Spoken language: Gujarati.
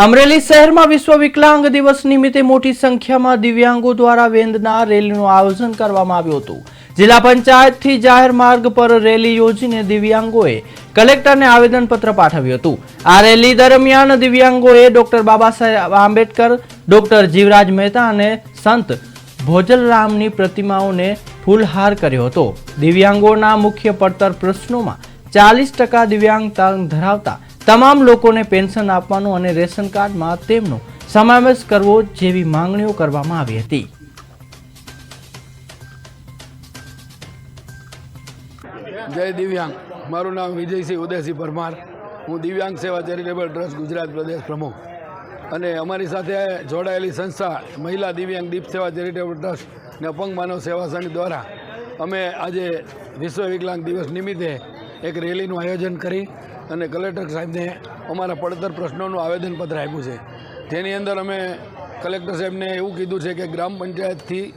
અમરેલી શહેરમાં વિશ્વ વિકલાંગ દિવસ નિમિત્તે મોટી સંખ્યામાં દિવ્યાંગો દ્વારા વેંદના રેલીનું આયોજન કરવામાં આવ્યું હતું. જિલ્લા પંચાયતથી જાહેર માર્ગ પર રેલી યોજીને દિવ્યાંગોએ કલેક્ટરને આવેદનપત્ર પાઠવ્યું હતું. આ રેલી દરમિયાન દિવ્યાંગોએ ડોક્ટર બાબા સાહેબ આંબેડકર, ડોક્ટર જીવરાજ મહેતા અને સંત ભોજલરામની પ્રતિમાઓને ફૂલહાર કર્યો હતો. દિવ્યાંગોના મુખ્ય પડતર પ્રશ્નોમાં ચાલીસ ટકા દિવ્યાંગતા ધરાવતા તમામ લોકોને પેન્શન આપવાનું અને રેશન કાર્ડમાં તેમનો સમાવેશ કરવો જેવી માંગણીઓ કરવામાં આવી હતી. જય દિવ્યાંગ. મારું નામ વિજયસિંહ ઉદયસિંહ પરમાર. હું દિવ્યાંગ સેવા ચેરિટેબલ ટ્રસ્ટ ગુજરાત પ્રદેશ પ્રમુખ. અને અમારી સાથે જોડાયેલી સંસ્થા મહિલા દિવ્યાંગ દીપ સેવા ચેરિટેબલ ટ્રસ્ટ અને અપંગ માનવ સેવા સંઘ દ્વારા અમે આજે વિશ્વ વિકલાંગ દિવસ નિમિત્તે એક રેલીનું આયોજન કરી અને કલેક્ટર સાહેબને અમારા પડતર પ્રશ્નોનું આવેદનપત્ર આપ્યું છે. જેની અંદર અમે કલેક્ટર સાહેબને એવું કીધું છે કે ગ્રામ પંચાયતથી